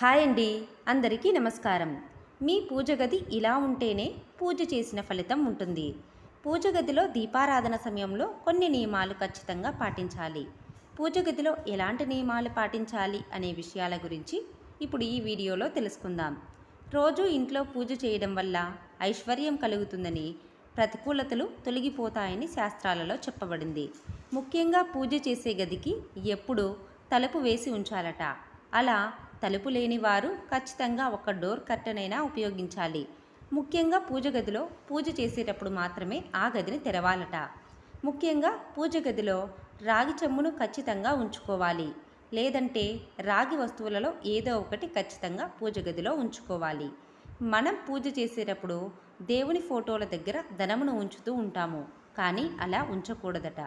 Hi అండి. అందరికీ నమస్కారం. మీ పూజ గది ఇలా ఉంటేనే పూజ చేసిన ఫలితం ఉంటుంది. పూజ గదిలో దీపారాధన సమయంలో కొన్ని నియమాలు ఖచ్చితంగా పాటించాలి. పూజ గదిలో ఎలాంటి నియమాలు పాటించాలి అనే విషయాల గురించి ఇప్పుడు ఈ వీడియోలో తెలుసుకుందాం. రోజు ఇంట్లో పూజ చేయడం వల్ల ఐశ్వర్యం కలుగుతుందని ప్రతికూలతలు తొలగిపోతాయని శాస్త్రాలలో చెప్పబడింది. ముఖ్యంగా పూజ చేసే గదికి ఎప్పుడూ తలుపు వేసి ఉంచాలట. అలా తలుపు లేని వారు ఖచ్చితంగా ఒక డోర్ కర్టెన్ అయినా ఉపయోగించాలి. ముఖ్యంగా పూజ గదిలో పూజ చేసేటప్పుడు మాత్రమే ఆ గదిని తెరవాలట. ముఖ్యంగా పూజ గదిలో రాగి చెమ్మును ఖచ్చితంగా ఉంచుకోవాలి. లేదంటే రాగి వస్తువులలో ఏదో ఒకటి ఖచ్చితంగా పూజ గదిలో ఉంచుకోవాలి. మనం పూజ చేసేటప్పుడు దేవుని ఫోటోల దగ్గర ధనమును ఉంచుతూ ఉంటాము. కానీ అలా ఉంచకూడదట.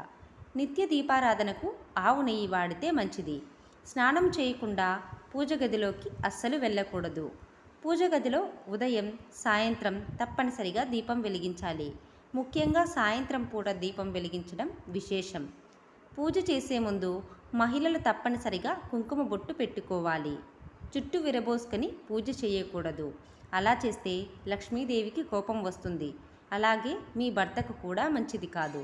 నిత్య దీపారాధనకు ఆవు నెయ్యి వాడితే మంచిది. స్నానం చేయకుండా పూజ గదిలోకి అస్సలు వెళ్ళకూడదు. పూజ గదిలో ఉదయం సాయంత్రం తప్పనిసరిగా దీపం వెలిగించాలి. ముఖ్యంగా సాయంత్రం పూట దీపం వెలిగించడం విశేషం. పూజ చేసే ముందు మహిళలు తప్పనిసరిగా కుంకుమ బొట్టు పెట్టుకోవాలి. జుట్టు విరబోసుకొని పూజ చేయకూడదు. అలా చేస్తే లక్ష్మీదేవికి కోపం వస్తుంది. అలాగే మీ భర్తకు కూడా మంచిది కాదు.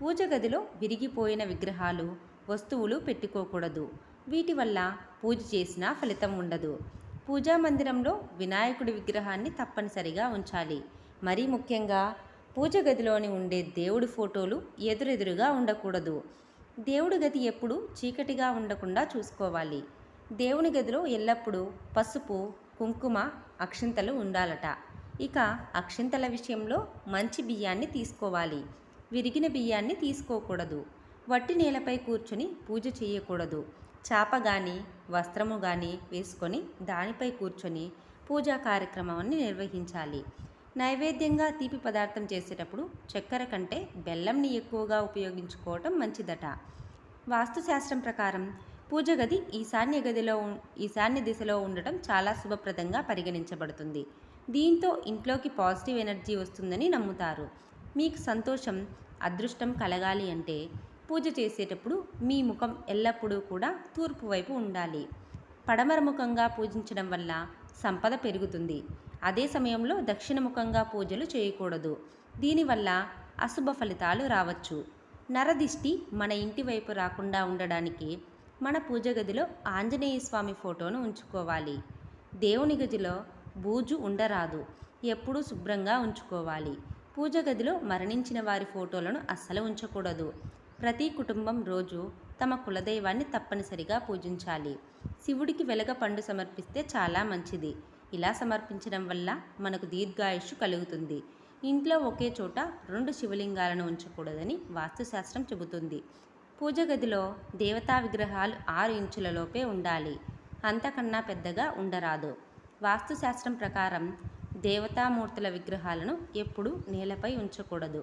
పూజ గదిలో విరిగిపోయిన విగ్రహాలు వస్తువులు పెట్టుకోకూడదు. వీటి వల్ల పూజ చేసినా ఫలితం ఉండదు. పూజా మందిరంలో వినాయకుడి విగ్రహాన్ని తప్పనిసరిగా ఉంచాలి. మరీ ముఖ్యంగా పూజ గదిలోని ఉండే దేవుడి ఫోటోలు ఎదురెదురుగా ఉండకూడదు. దేవుడి గది ఎప్పుడు చీకటిగా ఉండకుండా చూసుకోవాలి. దేవుని గదిలో ఎల్లప్పుడూ పసుపు కుంకుమ అక్షింతలు ఉండాలట. ఇక అక్షింతల విషయంలో మంచి బియ్యాన్ని తీసుకోవాలి. విరిగిన బియ్యాన్ని తీసుకోకూడదు. వట్టి నేలపై కూర్చుని పూజ చేయకూడదు. చాప కానీ వస్త్రము కానీ వేసుకొని దానిపై కూర్చొని పూజా కార్యక్రమాన్ని నిర్వహించాలి. నైవేద్యంగా తీపి పదార్థం చేసేటప్పుడు చక్కెర కంటే బెల్లంని ఎక్కువగా ఉపయోగించుకోవటం మంచిదట. వాస్తుశాస్త్రం ప్రకారం పూజ గది ఈశాన్య గదిలో ఉం- ఈశాన్య దిశలో ఉండటం చాలా శుభప్రదంగా పరిగణించబడుతుంది. దీంతో ఇంట్లోకి పాజిటివ్ ఎనర్జీ వస్తుందని నమ్ముతారు. మీకు సంతోషం అదృష్టం కలగాలి అంటే పూజ చేసేటప్పుడు మీ ముఖం ఎల్లప్పుడూ కూడా తూర్పు వైపు ఉండాలి. పడమర ముఖంగా పూజించడం వల్ల సంపద పెరుగుతుంది. అదే సమయంలో దక్షిణముఖంగా పూజలు చేయకూడదు. దీనివల్ల అశుభ ఫలితాలు రావచ్చు. నరదిష్టి మన ఇంటి వైపు రాకుండా ఉండడానికి మన పూజ గదిలో ఆంజనేయ స్వామి ఫోటోను ఉంచుకోవాలి. దేవుని గదిలో బూజు ఉండరాదు. ఎప్పుడూ శుభ్రంగా ఉంచుకోవాలి. పూజ గదిలో మరణించిన వారి ఫోటోలను అస్సలు ఉంచకూడదు. ప్రతి కుటుంబం రోజు తమ కులదైవాన్ని తప్పనిసరిగా పూజించాలి. శివుడికి వెలగ పండు సమర్పిస్తే చాలా మంచిది. ఇలా సమర్పించడం వల్ల మనకు దీర్ఘాయుష్ కలుగుతుంది. ఇంట్లో ఒకే చోట రెండు శివలింగాలను ఉంచకూడదని వాస్తుశాస్త్రం చెబుతుంది. పూజ గదిలో దేవతా విగ్రహాలు ఆరు ఇంచులలోపే ఉండాలి. అంతకన్నా పెద్దగా ఉండరాదు. వాస్తుశాస్త్రం ప్రకారం దేవతామూర్తుల విగ్రహాలను ఎప్పుడూ నేలపై ఉంచకూడదు.